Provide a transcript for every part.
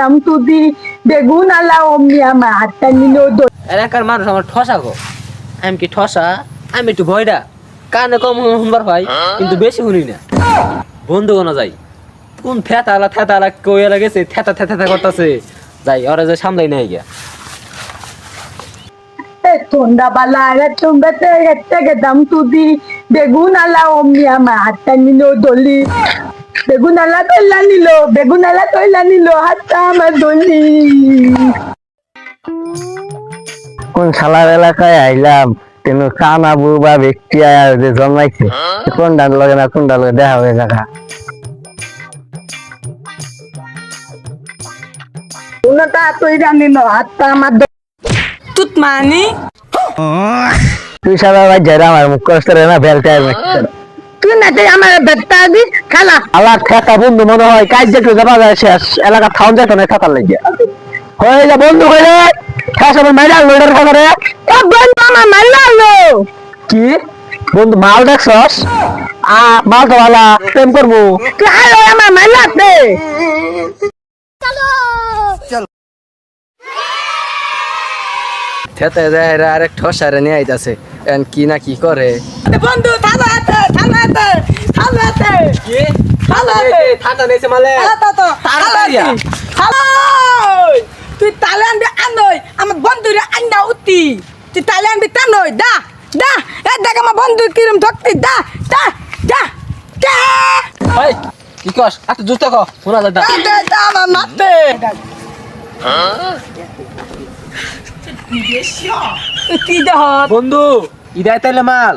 দাম তুদি বেগুন আলা অমনি আমার হাতটা নিল এলাকার মানুষ আমার ঠসা গো। আমি কি ঠসা? আমি একটু ভয়ডা। কানে কম শুনবার হয় কিন্তু বেশি শুনি না। বন্ধু যাই। কোন আলা থেতা থেতা করতেছে। যাই ওরা যে সামলাই নাই গিয়া। tumbe থেকে থেকে দাম তুদি বেগুন আলা অমনি আমার হাতটা নিল দলি। বেগুন আলা তৈলা নিল বেগুন আলা তৈলা নিল হাতটা আমার দলি কোন শালার এলাকায় আইলাম কিন্তু কানা বউ বা ব্যক্তি আয়া যে জন্মাইছে কোন ডান লগে না কোন ডান লগে দেখা হয়ে দেখা উনাটা তৈলা নিল হাতটা আমার তুত মানি? তুই সারা ভাই যারা আমার মুখ কষ্ট রে না বেলটাই তুই না তুই আমার বেত্তা দি খালা। আলাদ খেতা বন্ধু মনে হয় কাজ দেখলে যাবা যায় শেষ এলাকা থাউন যেত না খেতার লাগিয়া হয়ে যা বন্ধু হয়ে খাস আমার মাইরা লোডার খাবারে। ও বন্ধু আমার মারলো কি? বন্ধু মাল দেখছস? আ মাল তো ভালা প্রেম করব। তুই আলো আমার মারলাতে খেতে যায় আরেক ঠসারে নিয়ে আইতাছে। এন কি না কি করে? বন্ধু থালা কি? নেছে মালে। তো তাড়াতাড়ি হালা তুই তালে আনবি আনই আমার বন্ধুরে আন্না উতি তুই তালে আনবি টানই দা দা এ দেখ আমার বন্ধু কিরম ধরতি দা দা দা দা ওই কি কস? এত জুতো ক শোনা দা দা দা আমার দেহ বন্ধু ইদাই তাইলে মাল।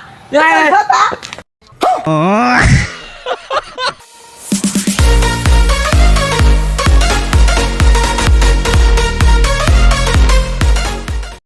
야, 이 거.